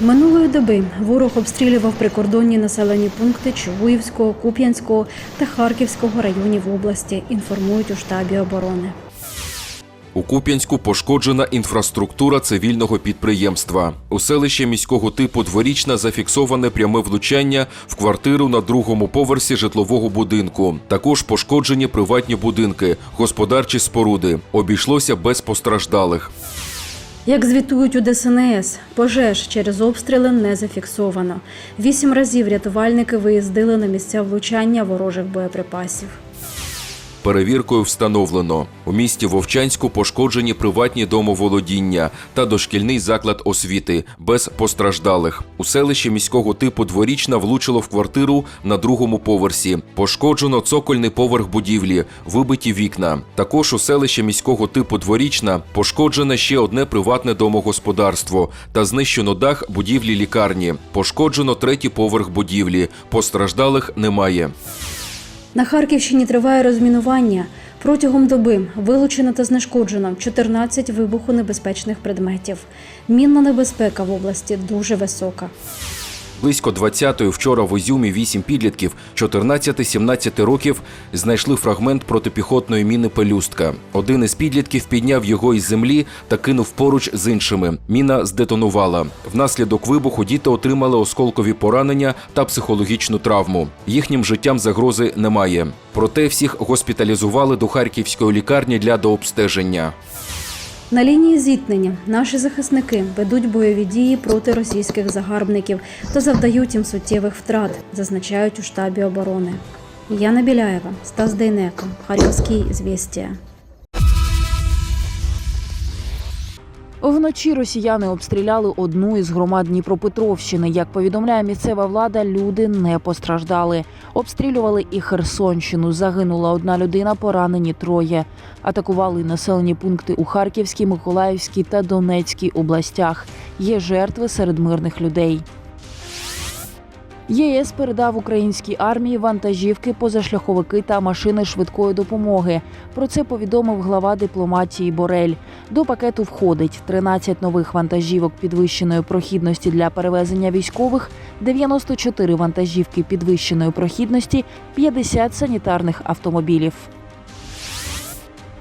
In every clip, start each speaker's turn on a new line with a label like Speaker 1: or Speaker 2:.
Speaker 1: Минулої доби ворог обстрілював прикордонні населені пункти Чугуївського, Куп'янського та Харківського районів області, інформують у штабі оборони.
Speaker 2: У Куп'янську пошкоджена інфраструктура цивільного підприємства. У селищі міського типу дворічна зафіксоване пряме влучання в квартиру на другому поверсі житлового будинку. Також пошкоджені приватні будинки, господарчі споруди. Обійшлося без постраждалих.
Speaker 1: Як звітують у ДСНС, пожеж через обстріли не зафіксовано. Вісім разів рятувальники виїздили на місця влучання ворожих боєприпасів.
Speaker 2: Перевіркою встановлено у місті Вовчанську пошкоджені приватні домоволодіння та дошкільний заклад освіти без постраждалих. У селищі міського типу дворічна влучило в квартиру на другому поверсі. Пошкоджено цокольний поверх будівлі, вибиті вікна. Також у селищі міського типу дворічна пошкоджене ще одне приватне домогосподарство та знищено дах будівлі лікарні. Пошкоджено третій поверх будівлі. Постраждалих немає.
Speaker 1: На Харківщині триває розмінування. Протягом доби вилучено та знешкоджено 14 вибухонебезпечних предметів. Мінна небезпека в області дуже висока.
Speaker 2: Близько 20-ї вчора в Ізюмі вісім підлітків 14-17 років знайшли фрагмент протипіхотної міни пелюстка. Один із підлітків підняв його із землі та кинув поруч з іншими. Міна здетонувала. Внаслідок вибуху діти отримали осколкові поранення та психологічну травму. Їхнім життям загрози немає. Проте всіх госпіталізували до харківської лікарні для дообстеження.
Speaker 1: На лінії зіткнення наші захисники ведуть бойові дії проти російських загарбників та завдають їм суттєвих втрат, зазначають у штабі оборони. Яна Біляєва, Стас Дейнеко, Харківський звістія.
Speaker 3: Вночі росіяни обстріляли одну із громад Дніпропетровщини. Як повідомляє місцева влада, люди не постраждали. Обстрілювали і Херсонщину. Загинула одна людина, поранені троє. Атакували населені пункти у Харківській, Миколаївській та Донецькій областях. Є жертви серед мирних людей. ЄС передав українській армії вантажівки, позашляховики та машини швидкої допомоги. Про це повідомив глава дипломатії Борель. До пакету входить 13 нових вантажівок підвищеної прохідності для перевезення військових, 94 вантажівки підвищеної прохідності, 50 санітарних автомобілів.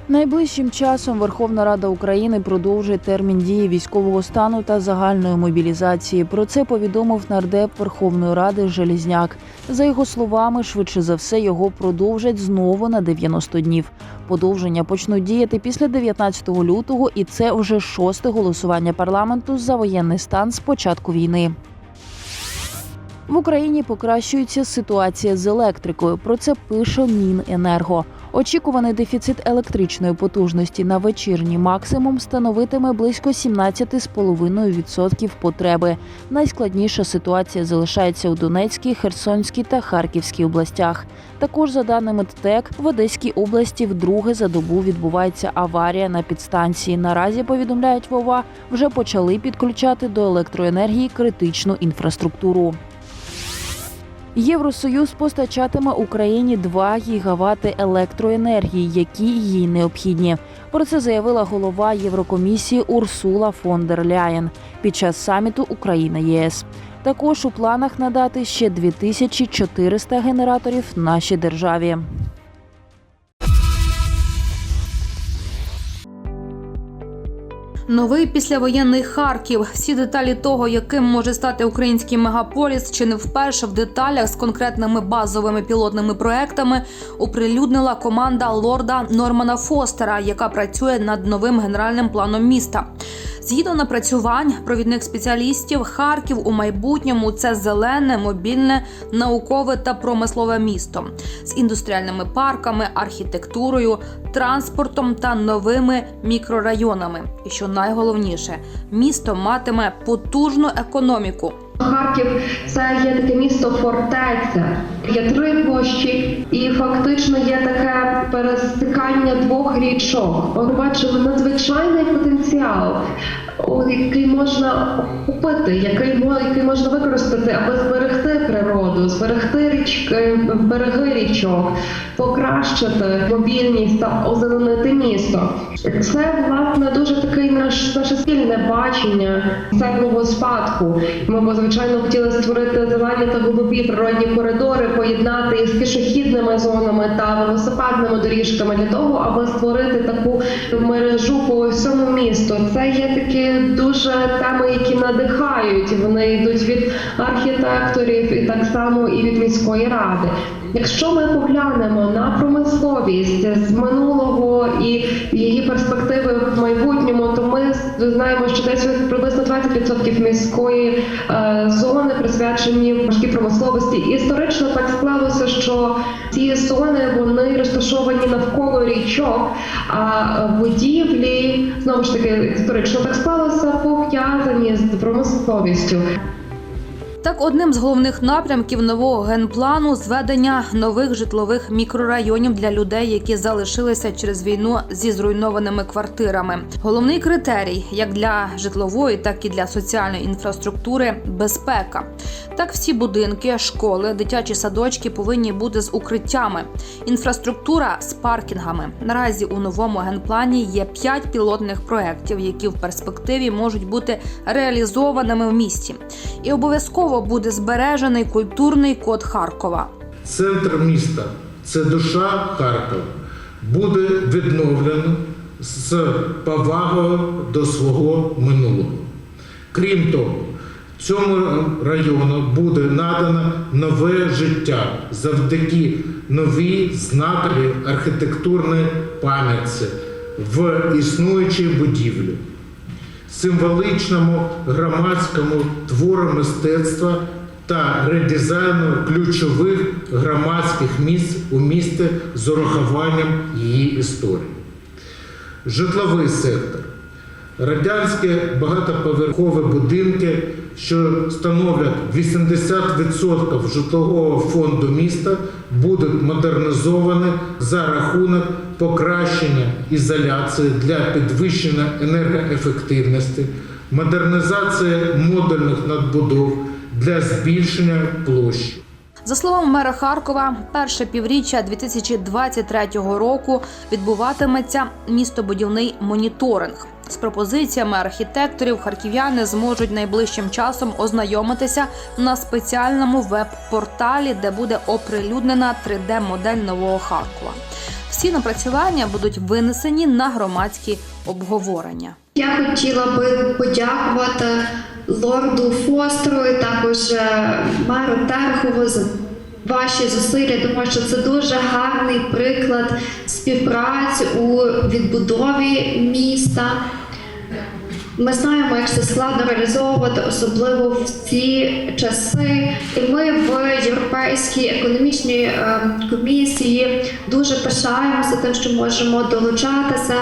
Speaker 3: Найближчим часом Верховна Рада України продовжить термін дії військового стану та загальної мобілізації. Про це повідомив нардеп Верховної Ради Желізняк. За його словами, швидше за все його продовжать знову на 90 днів. Подовження почнуть діяти після 19 лютого, і це вже шосте голосування парламенту за воєнний стан з початку війни. В Україні покращується ситуація з електрикою. Про це пише Міненерго. Очікуваний дефіцит електричної потужності на вечірній максимум становитиме близько 17,5% потреби. Найскладніша ситуація залишається у Донецькій, Херсонській та Харківській областях. Також, за даними ТТЕК, в Одеській області вдруге за добу відбувається аварія на підстанції. Наразі повідомляють Вова, вже почали підключати до електроенергії критичну інфраструктуру. Євросоюз постачатиме Україні 2 гігавати електроенергії, які їй необхідні. Про це заявила голова Єврокомісії Урсула фон дер Ляєн під час саміту Україна ЄС. Також у планах надати ще 2400 генераторів нашій державі.
Speaker 4: Новий післявоєнний Харків. Всі деталі того, яким може стати український мегаполіс, чи не вперше в деталях з конкретними базовими пілотними проектами оприлюднила команда лорда Нормана Фостера, яка працює над новим генеральним планом міста. Згідно напрацювань провідних спеціалістів, Харків у майбутньому це зелене, мобільне, наукове та промислове місто з індустріальними парками, архітектурою, транспортом та новими мікрорайонами. І що найголовніше, місто матиме потужну економіку.
Speaker 5: Харків це є таке місто фортеця. Є три площі, і фактично є таке перестикання двох річок. Ми бачимо надзвичайний потенціал. Який можна купити, який, який можна використати, аби зберегти природу, зберегти річки, береги річок, покращити мобільність та озеленити місто. Це власне дуже такий наш наше спільне бачення церквого спадку. Ми б, звичайно хотіли створити зелені та голубі природні коридори, поєднати їх з пішохідними зонами та велосипедними доріжками для того, аби створити таку мережу по всьому місту. Це є такі дуже теми, які надихають. Вони йдуть від архітекторів і так само і від міської ради. Якщо ми поглянемо на промисловість з минулого і її перспективи в майбутньому, то ми знаємо, що десь приблизно 20% міської е, зони присвячені важкій промисловості. Історично так склалося, що ці зони вони розташовані навколо річок, а будівлі знову ж таки історично так склалося пов'язані з промисловістю.
Speaker 4: Так, одним з головних напрямків нового генплану зведення нових житлових мікрорайонів для людей, які залишилися через війну зі зруйнованими квартирами. Головний критерій як для житлової, так і для соціальної інфраструктури безпека. Так, всі будинки, школи, дитячі садочки повинні бути з укриттями. Інфраструктура з паркінгами. Наразі у новому генплані є п'ять пілотних проєктів, які в перспективі можуть бути реалізованими в місті. І обов'язково буде збережений культурний код Харкова.
Speaker 6: Центр міста це душа Харкова. Буде відновлено з повагою до свого минулого. Крім того, цьому району буде надано нове життя завдяки новій знаковій архітектурної пам'ятці в існуючій будівлі символичному громадському твору мистецтва та редизайну ключових громадських місць у місті з урахуванням її історії. Житловий сектор. Радянські багатоповерхові будинки, що становлять 80% житлового фонду міста, будуть модернізовані за рахунок покращення ізоляції для підвищення енергоефективності, модернізації модульних надбудов для збільшення площі.
Speaker 4: За словами мера Харкова, перше півріччя 2023 року відбуватиметься містобудівний моніторинг. З пропозиціями архітекторів харків'яни зможуть найближчим часом ознайомитися на спеціальному веб-порталі, де буде оприлюднена 3D-модель нового Харкова. Всі напрацювання будуть винесені на громадські обговорення.
Speaker 7: Я хотіла би подякувати лорду Фостеру і також е, меру Терхову за ваші зусилля, тому що це дуже гарний приклад співпраці у відбудові міста. Ми знаємо, як це складно реалізовувати, особливо в ці часи. І ми в Європейській економічній е, комісії дуже пишаємося тим, що можемо долучатися.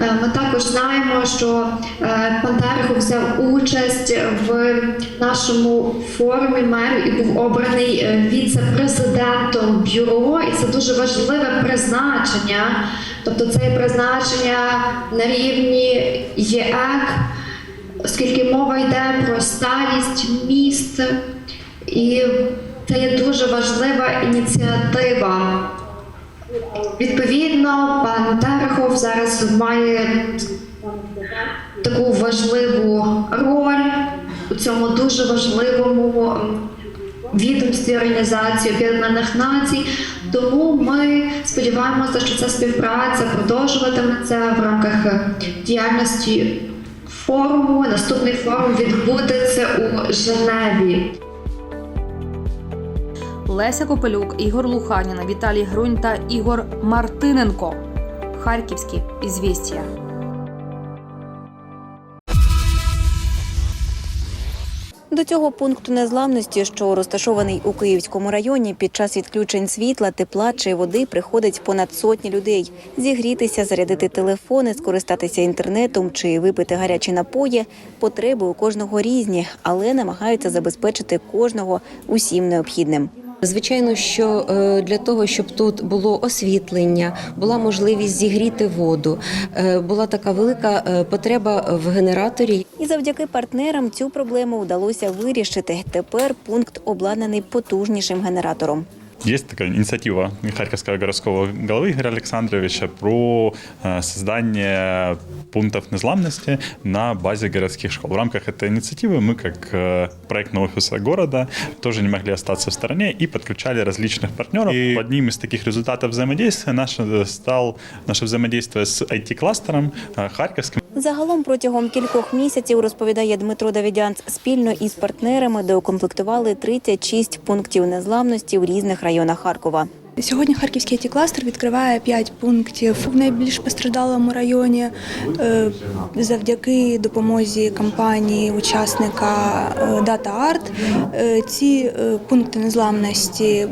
Speaker 7: Е, Ми також знаємо, що е, пан взяв участь в нашому форумі мерів і був обраний віце-президентом бюро, і це дуже важливе призначення. Тобто це призначення на рівні ЄЕК, оскільки мова йде про сталість міст, і це є дуже важлива ініціатива. Відповідно, пан Терехов зараз має таку важливу роль у цьому дуже важливому відомстві Організації Об'єднаних Націй. Тому ми сподіваємося, що ця співпраця продовжуватиметься в рамках діяльності форуму. Наступний форум відбудеться у Женеві.
Speaker 4: Леся Копелюк, Ігор Луханіна, Віталій Грунь та Ігор Мартиненко. Харківські ізвістія.
Speaker 8: До цього пункту незламності, що розташований у Київському районі, під час відключень світла, тепла чи води приходить понад сотні людей. Зігрітися, зарядити телефони, скористатися інтернетом чи випити гарячі напої. Потреби у кожного різні, але намагаються забезпечити кожного усім необхідним.
Speaker 9: Звичайно, що е, для того, щоб тут було освітлення, була можливість зігріти воду, е, була така велика е, потреба в генераторі.
Speaker 8: І завдяки партнерам цю проблему вдалося вирішити. Тепер пункт обладнаний потужнішим генератором.
Speaker 10: Есть такая инициатива Харьковского городского головы Игоря Александровича про э, создание пунктов незламности на базе городских школ. В рамках этой инициативы мы, как э, проектного офиса города, тоже не могли остаться в стороне и подключали различных партнеров. И одним из таких результатов взаимодействия наше стал наше взаимодействие с IT-кластером э, Харьковским.
Speaker 8: Загалом протягом кількох місяців, розповідає Дмитро Давідянц, спільно із партнерами доукомплектували 36 пунктів незламності в різних районах Харкова.
Speaker 11: Сьогодні Харківський it кластер відкриває 5 пунктів в найбільш постраждалому районі е, завдяки допомозі компанії учасника е, Data Art. Е, Ці пункти незламності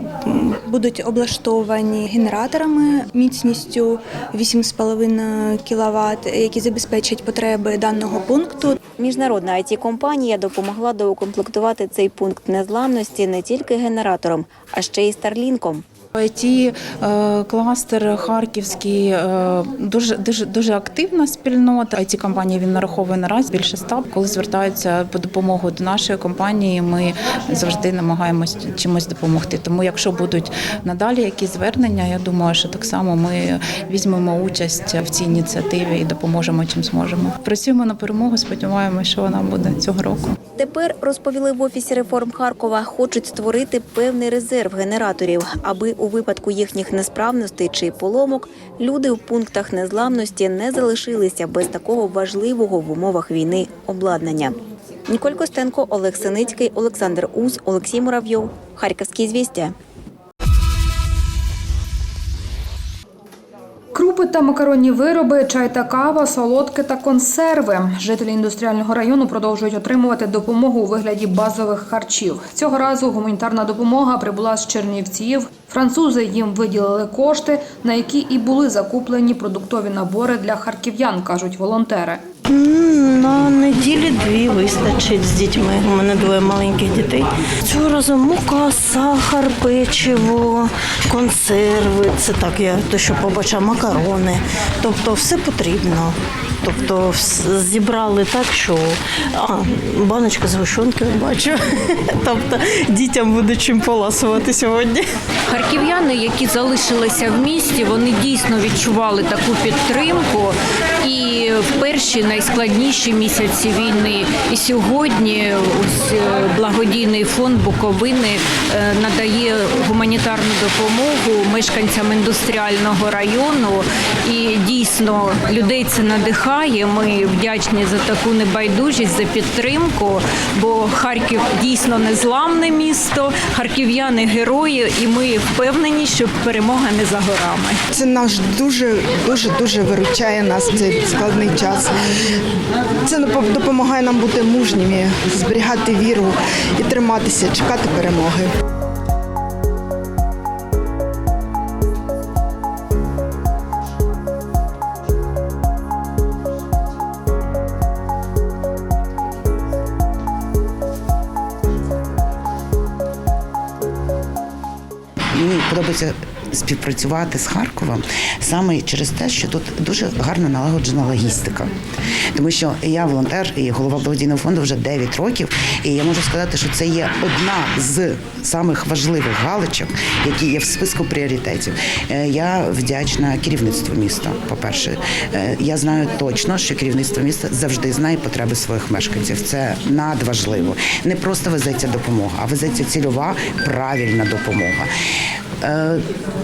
Speaker 11: будуть облаштовані генераторами міцністю 8,5 кВт, які забезпечать потреби даного пункту.
Speaker 8: Міжнародна it компанія допомогла доукомплектувати цей пункт незламності не тільки генератором, а ще й старлінком.
Speaker 12: IT е, кластер харківський е, дуже дуже дуже активна спільнота. it компанії він нараховує наразі більше ста. Коли звертаються по допомогу до нашої компанії, ми завжди намагаємось чимось допомогти. Тому, якщо будуть надалі якісь звернення, я думаю, що так само ми візьмемо участь в цій ініціативі і допоможемо чим зможемо. Працюємо на перемогу. Сподіваємося, що вона буде цього року.
Speaker 8: Тепер розповіли в офісі реформ Харкова, хочуть створити певний резерв генераторів, аби у випадку їхніх несправностей чи поломок люди в пунктах незламності не залишилися без такого важливого в умовах війни обладнання. Ніколь Костенко, Олег Синицький, Олександр Ус, Олексій Муравйов. Харківські звістя.
Speaker 4: Крупи та макаронні вироби, чай та кава, солодки та консерви. Жителі індустріального району продовжують отримувати допомогу у вигляді базових харчів. Цього разу гуманітарна допомога прибула з Чернівців. Французи їм виділили кошти, на які і були закуплені продуктові набори для харків'ян, кажуть волонтери.
Speaker 13: На неділі дві вистачить з дітьми. У мене двоє маленьких дітей. Цього разу мука, сахар, печиво, консерви. Це так, я то, що побачила, макарони. Тобто все потрібно. Тобто зібрали так, що а, баночка з гущонки бачу. Тобто дітям буде чим поласувати сьогодні.
Speaker 14: Харків'яни, які залишилися в місті, вони дійсно відчували таку підтримку. І в перші найскладніші місяці війни, і сьогодні ось е, благодійний фонд Буковини е, надає гуманітарну допомогу мешканцям індустріального району. І дійсно людей це надихає. Ми вдячні за таку небайдужість, за підтримку. Бо Харків дійсно незламне місто, харків'яни герої, і ми впевнені, що перемога не за горами.
Speaker 15: Це наш дуже дуже дуже виручає нас цей складний час. Це допомагає нам бути мужніми, зберігати віру і триматися, чекати перемоги.
Speaker 16: Мені подобається співпрацювати з Харковом саме через те, що тут дуже гарно налагоджена логістика. Тому що я волонтер і голова благодійного фонду вже 9 років, і я можу сказати, що це є одна з самих важливих галочок, які є в списку пріоритетів. Е, Я вдячна керівництву міста. По-перше, Е, я знаю точно, що керівництво міста завжди знає потреби своїх мешканців. Це надважливо. Не просто везеться допомога, а везеться цільова правильна допомога.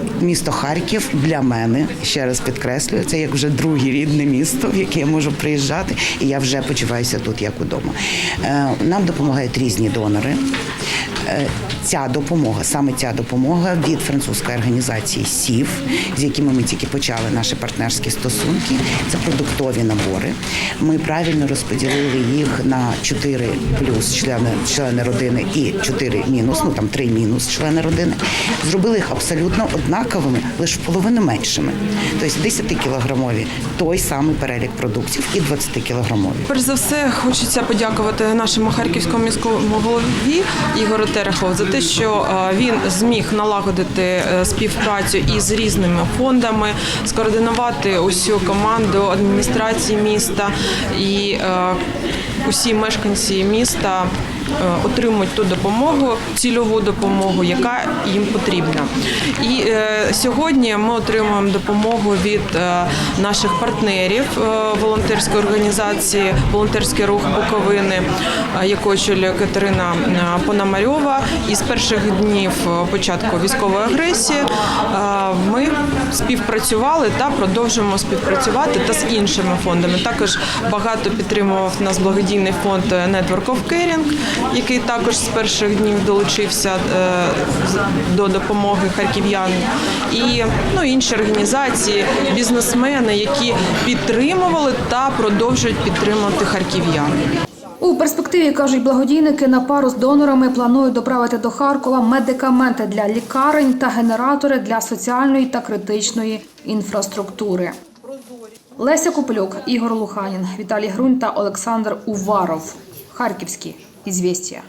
Speaker 16: Е, Місто Харків для мене ще раз підкреслюю, це як вже друге рідне місто, в яке я можу приїжджати, і я вже почуваюся тут як удома. Е, Нам допомагають різні донори. Ця допомога, саме ця допомога від французької організації СІВ, з якими ми тільки почали наші партнерські стосунки. Це продуктові набори. Ми правильно розподілили їх на 4 плюс члени, члени родини і 4 мінус, ну там 3 мінус члени родини. Зробили їх абсолютно однаковими, лише в половину меншими. Тобто 10 кілограмові той самий перелік продуктів і 20 кілограмові.
Speaker 17: Перш за все, хочеться подякувати нашому харківському міському голові Ігору Терехову за говорити, що е, він зміг налагодити е, співпрацю із різними фондами, скоординувати усю команду адміністрації міста і е, усі мешканці міста отримують ту допомогу, цільову допомогу, яка їм потрібна. І е, сьогодні ми отримуємо допомогу від е, наших партнерів е, волонтерської організації Волонтерський рух Буковини, е, яку очолює Катерина е, Пономарьова. І з перших днів е, початку військової агресії е, ми співпрацювали та продовжуємо співпрацювати та з іншими фондами. Також багато підтримував нас благодійний фонд Network of Caring, який також з перших днів долучився е, до допомоги харків'ян, і ну, інші організації, бізнесмени, які підтримували та продовжують підтримувати харків'ян.
Speaker 4: У перспективі кажуть благодійники на пару з донорами планують доправити до Харкова медикаменти для лікарень та генератори для соціальної та критичної інфраструктури. Леся Куплюк, Ігор Луханін, Віталій Грунь та Олександр Уваров. Харківські ізвістія.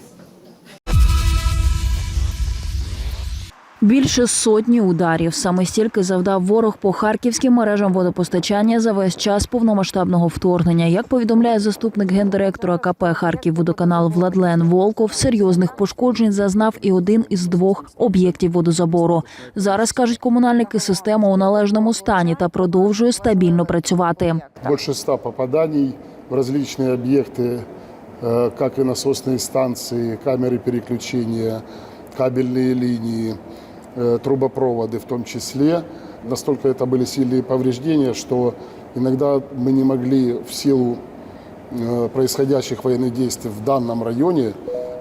Speaker 3: Більше сотні ударів саме стільки завдав ворог по харківським мережам водопостачання за весь час повномасштабного вторгнення. Як повідомляє заступник гендиректора КП Харківводоканал Владлен Волков, серйозних пошкоджень зазнав і один із двох об'єктів водозабору. Зараз кажуть комунальники, система у належному стані та продовжує стабільно працювати.
Speaker 18: Больше ста попаданий в различные объекты, э, как и насосные станции, камеры переключения, кабельные линии, э, трубопроводы в том числе. Настолько это были сильные повреждения, что иногда мы не могли в силу э, происходящих военных действий в данном районе,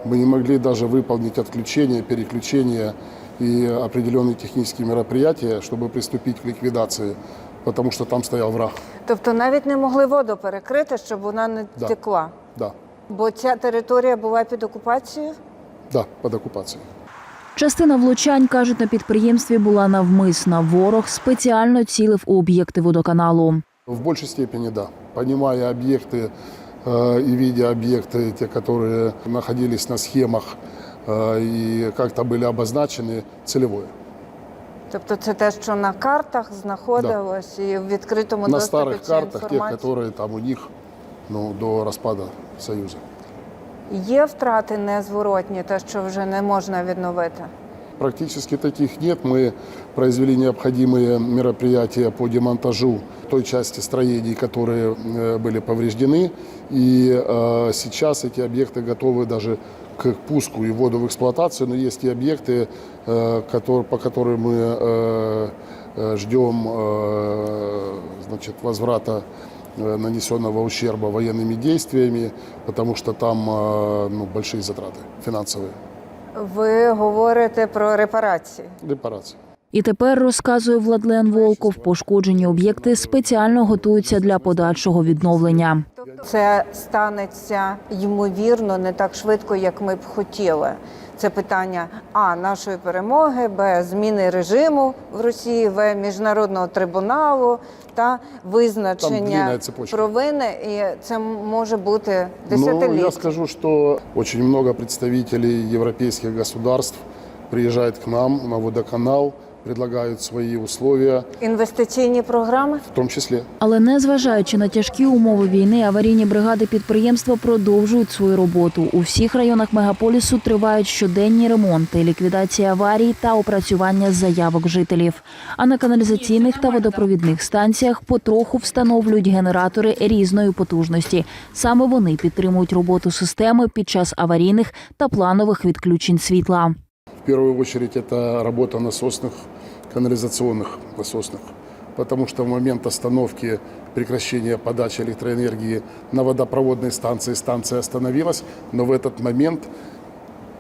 Speaker 18: мы не могли даже выполнить отключение, переключение и определенные технические мероприятия, чтобы приступить к ликвидации, потому что там стоял враг.
Speaker 19: Тобто навіть не могли воду перекрити, щоб вона не
Speaker 18: Да.
Speaker 19: текла.
Speaker 18: Да,
Speaker 19: Бо ця територія була під окупацією.
Speaker 18: да, под оккупацией.
Speaker 3: Частина влучань кажуть на підприємстві була навмисна. Ворог спеціально цілив у об'єкти водоканалу.
Speaker 18: В большей степени да. Понимая объекты э, и видя объекты, те, которые находились на схемах э, и как-то были обозначены, целевое.
Speaker 19: Тобто це те, що на картах знаходилось і в відкритому
Speaker 18: на
Speaker 19: доступі
Speaker 18: старых
Speaker 19: ця
Speaker 18: картах, те,
Speaker 19: інформація.
Speaker 18: которые там у них ну, до распада Союза.
Speaker 19: Є втрати незворотні, те, що вже не можна відновити.
Speaker 18: Практически таких нет. Мы произвели необходимые мероприятия по демонтажу той части строений, которые э, были повреждены. И э, сейчас эти объекты готовы даже к пуску и вводу в эксплуатацию. Но есть и объекты, э, котор- по которым мы э, э, ждем э, значит, возврата э, нанесенного ущерба военными действиями, потому что там э, ну, большие затраты финансовые.
Speaker 19: Ви говорите про репарації.
Speaker 18: Репарации.
Speaker 3: І тепер розказує Владлен Волков, пошкоджені об'єкти спеціально готуються для подальшого відновлення.
Speaker 19: Це станеться ймовірно не так швидко, як ми б хотіли. Це питання а нашої перемоги, б зміни режиму в Росії, в міжнародного трибуналу та визначення провини. І це може бути
Speaker 18: Ну, я
Speaker 19: десятиліття.
Speaker 18: скажу, що очень много представників європейських государств приїжджають к нам на водоканал, предлагают свои условия,
Speaker 19: Інвестиційні програми.
Speaker 18: в том числе.
Speaker 3: Але незважаючи на тяжкі умови війни, аварійні бригади підприємства продовжують свою роботу. У всіх районах мегаполісу тривають щоденні ремонти, ліквідація аварій та опрацювання заявок жителів. А на каналізаційних та водопровідних станціях потроху встановлюють генератори різної потужності. Саме вони підтримують роботу системи під час аварійних та планових відключень світла.
Speaker 18: Первую очередь это работа насосных, канализационных насосных, потому что в момент остановки прекращения подачи электроэнергии на водопроводной станции станция остановилась, но в этот момент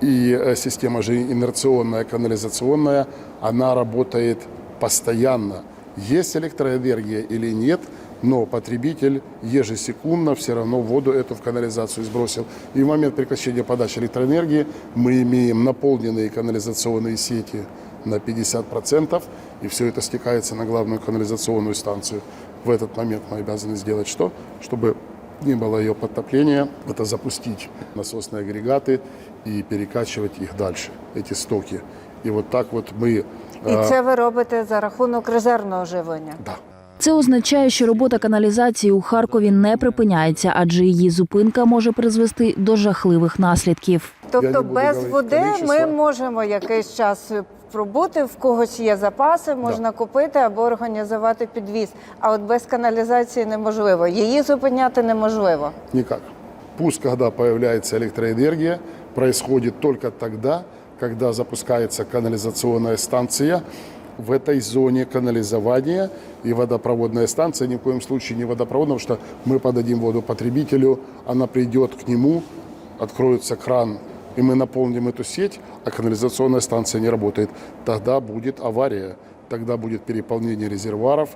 Speaker 18: и э, система же инерционная, канализационная, она работает постоянно. Есть электроэнергия или нет, но потребитель ежесекундно все равно воду эту в канализацию сбросил. И в момент прекращения подачи электроэнергии мы имеем наполненные канализационные сети на 50%, и все это стекается на главную канализационную станцию. В этот момент мы обязаны сделать что? Чтобы не было ее подтопления, это запустить насосные агрегаты и перекачивать их дальше, эти стоки. И вот так вот мы...
Speaker 19: І
Speaker 18: э,
Speaker 19: це ви робите за рахунок резервного живлення.
Speaker 18: Да.
Speaker 3: Це означає, що робота каналізації у Харкові не припиняється, адже її зупинка може призвести до жахливих наслідків.
Speaker 19: Тобто без води ми можемо якийсь час пробути, в когось є запаси, можна купити або організувати підвіз. А от без каналізації неможливо. Її зупиняти неможливо.
Speaker 18: Никак. Пуск, когда появляется электроэнергия, происходит только тогда, когда запускается канализационная станция в этой зоне канализования и водопроводная станция ни в коем случае не водопроводная, потому что мы подадим воду потребителю, она придет к нему, откроется кран, и мы наполним эту сеть, а канализационная станция не работает. Тогда будет авария, тогда будет переполнение резервуаров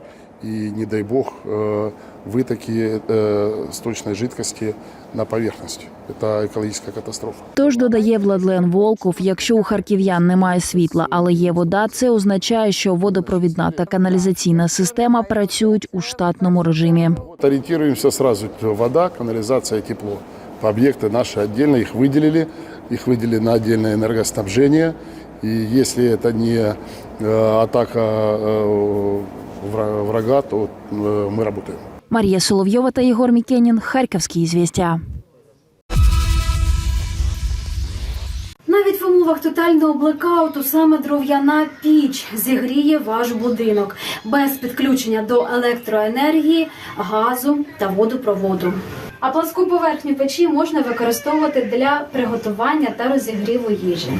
Speaker 18: и, не дай бог, э, вытоки э, сточной жидкости на поверхность. Это экологическая катастрофа.
Speaker 3: Тож додає Владлен Волков, якщо у харків'ян немає світла, але є вода, це означає, що водопровідна та каналізаційна система працюють у штатному режимі.
Speaker 18: Вот ориентируемся сразу. Вода, канализация, тепло. По объекты наши отдельно, их выделили. Их выделили на отдельное энергоснабжение. И если это не э, атака э, вра- врага, то э, мы работаем.
Speaker 3: Марія Соловйова та Єгор Мікенін. Харківські звістя.
Speaker 1: Навіть в умовах тотального блекауту саме дров'яна піч зігріє ваш будинок без підключення до електроенергії, газу та водопроводу. А пласку поверхню печі можна використовувати для приготування та розігріву їжі.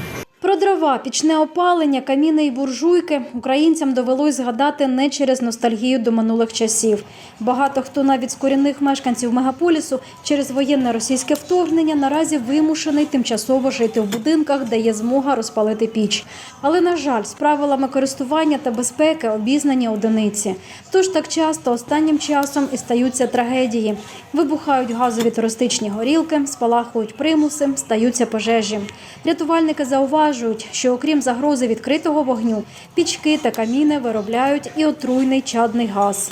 Speaker 1: Про дрова, пічне опалення, каміни і буржуйки українцям довелось згадати не через ностальгію до минулих часів. Багато хто навіть з корінних мешканців мегаполісу через воєнне російське вторгнення наразі вимушений тимчасово жити в будинках, де є змога розпалити піч. Але на жаль, з правилами користування та безпеки обізнані одиниці. Тож так часто останнім часом і стаються трагедії. Вибухають газові туристичні горілки, спалахують примуси, стаються пожежі. Рятувальники зауважують, що окрім загрози відкритого вогню, пічки та каміни виробляють і отруйний чадний газ.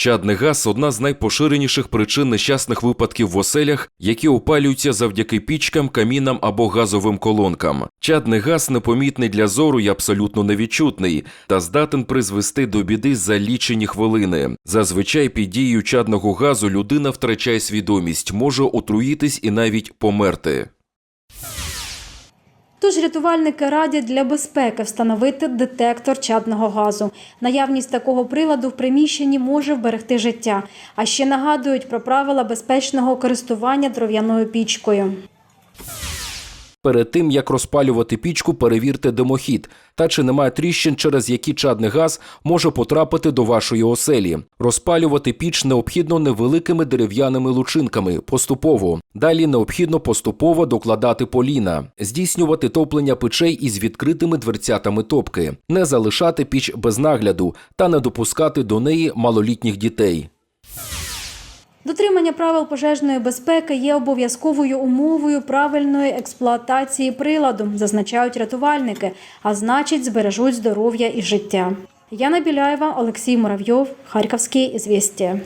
Speaker 2: Чадний газ одна з найпоширеніших причин нещасних випадків в оселях, які опалюються завдяки пічкам, камінам або газовим колонкам. Чадний газ непомітний для зору і абсолютно невідчутний, та здатен призвести до біди за лічені хвилини. Зазвичай під дією чадного газу людина втрачає свідомість, може отруїтись і навіть померти.
Speaker 1: Тож рятувальники радять для безпеки встановити детектор чадного газу. Наявність такого приладу в приміщенні може вберегти життя. А ще нагадують про правила безпечного користування дров'яною пічкою.
Speaker 2: Перед тим як розпалювати пічку, перевірте димохід та чи немає тріщин, через які чадний газ може потрапити до вашої оселі. Розпалювати піч необхідно невеликими дерев'яними лучинками поступово. Далі необхідно поступово докладати поліна, здійснювати топлення печей із відкритими дверцятами топки, не залишати піч без нагляду та не допускати до неї малолітніх дітей.
Speaker 1: Дотримання правил пожежної безпеки є обов'язковою умовою правильної експлуатації приладу, зазначають рятувальники, а значить, збережуть здоров'я і життя. Яна Біляєва, Олексій Муравйов, Харківські звістя.